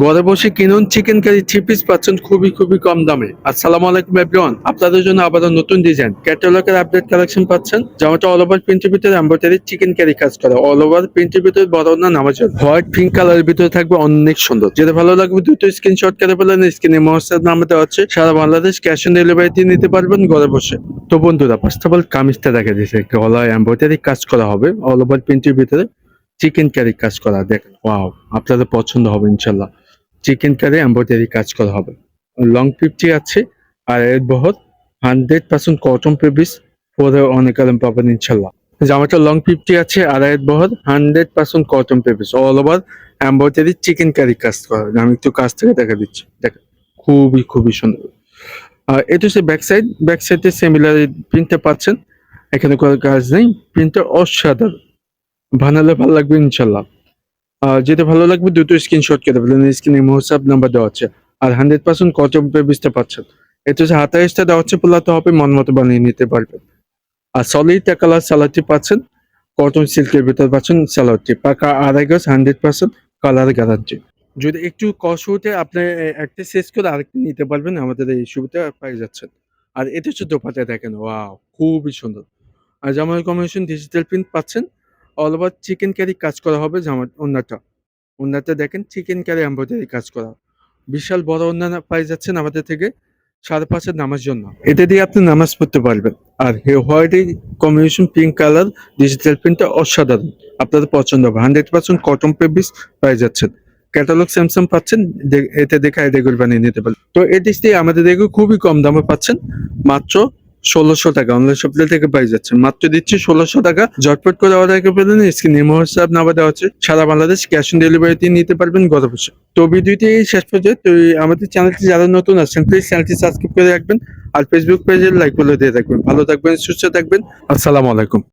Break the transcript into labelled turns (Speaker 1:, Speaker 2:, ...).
Speaker 1: ঘরে বসে কিনুন চিকেন কারি থ্রি পিস পাচ্ছেন খুবই খুবই কম দামে। আসসালামু আলাইকুম এভরিওয়ান আপনাদের জন্য আবারও নতুন ডিজাইন ক্যাটালগের আপডেট কালেকশন পাচ্ছেন। যেমনটা অল ওভার প্রিন্টের ভিতরে এম্ব্রয়ডারি চিকেন কারি কাজ করা। অল ওভার প্রিন্টের ভিতরে বড় না নামাজ হোয়াইট পিঙ্ক কালারের ভিতরে থাকবে অনেক সুন্দর। যেটা ভালো লাগবে দুটো স্ক্রিনশট করে ফেলেন। স্ক্রিনে মহসাদ নামে দেওয়া আছে। সারা বাংলাদেশ ক্যাশ অন ডেলিভারিতে নিতে পারবেন ঘরে বসে। তো বন্ধুরা ফার্স্ট অফ অল কামিজটা দেখা দিয়েছে। গলায় এম্ব্রয়ডারি কাজ করা হবে। অল ওভার প্রিন্টের ভিতরে চিকেন কারি কাজ করা। দেখেন ওয়াও আপনাদের পছন্দ হবে, ইনশাল্লাহ। চিকেন কারি এম্ব্রয়ডারি কাজ করা হবে। লং ফিফটি আছে, আর এর বহর হান্ড্রেড পার্সেন্ট কটন পেবিস পরে অনেক আরাম পাবেন ইনশাল্লাহ। জামাটা লং ফিফটি আছে, আর এর বহর হান্ড্রেড পার্সেন্ট কটন পেবিস all over embroidery chikankari কাজ করা হবে। আমি একটু কাছ থেকে দেখা দিচ্ছি। দেখেন খুবই খুবই সুন্দর। আর এটা হচ্ছে ব্যাক সাইড ব্যাক সাইডে সিমিলার প্রিন্টটা পাচ্ছেন। এখানে কোনো কাজ নেই। প্রিন্টটা অসাধারণ। বানালে ভালো লাগবে ইনশাল্লাহ। যেটা ভালো লাগবে দুটো স্ক্রিনশট কেটে ফেলেন। স্ক্রিনে হোয়াটসঅ্যাপ নাম্বার দেওয়া আছে। আর হান্ড্রেড পার্সেন্ট কত পেবিসটা পাচ্ছেন এটা হচ্ছে হাতাইশটা দেওয়া হচ্ছে পোলাতে হবে, মন মতো বানিয়ে নিতে পারবেন আর সলিড কালার সালাডটি পাচ্ছেন কটন সিল্কের ভিতর পাচ্ছেন সালাডটি পাকা আড়াই গাছ হান্ড্রেড পার্সেন্ট কালার গ্যারান্টি যদি একটু কষ্ট হতে আপনি একটা শেষ করে আরেকটা নিতে পারবেন, আমাদের এই সুবিধা পেয়ে যাচ্ছেন। আর এটা হচ্ছে দোপাটা দেখেন, ওয়াও, খুবই সুন্দর। আর জামার কম্বিনেশন ডিজিটাল প্রিন্ট পাচ্ছেন অল ওভার চিকেন ক্যারি কাজ করা হবে জামা ওনাটা ওনাটা দেখেন চিকেন ক্যারি এম্ব্রয়ডারি কাজ করা। বিশাল বড় ওনারা পাই যাচ্ছেন আমাদের থেকে সাড়ে পাঁচের নামাজ জন্য। এটা দিয়ে আপনি নামাজ পড়তে পারবেন। আর white combination pink colour digital প্রিন্টটা অসাধারণ। আপনাদের পছন্দ হবে। হান্ড্রেড পার্সেন্ট কটন পেবিস পাই যাচ্ছেন। ক্যাটালগ স্যামসাং পাচ্ছেন। এতে দেখে আইডিয়া বানিয়ে নিতে পারেন তো এই দিয়ে আমাদের দেখে খুবই কম দামে পাচ্ছেন। মাত্র ষোলোশো টাকা। অনলাইন সপ্তাহ থেকে পাই যাচ্ছে। মাত্র দিচ্ছি ষোলোশো টাকা। ঝটপট করে অর্ডার করে ফেলেন স্ক্রিনে হোয়াটসঅ্যাপ নামা দেওয়া হচ্ছে। সারা বাংলাদেশ ক্যাশ অন ডেলিভারিতে নিতে পারবেন গত বছর। তো ভিডিওটি শেষ পর্যায়ে, তো আমাদের চ্যানেলটি যারা নতুন আছেন প্লিজ চ্যানেলটি সাবস্ক্রাইব করে রাখবেন। আর ফেসবুক পেজে লাইক করে দিয়ে রাখবেন ভালো থাকবেন, সুস্থ থাকবেন। আসসালামু আলাইকুম।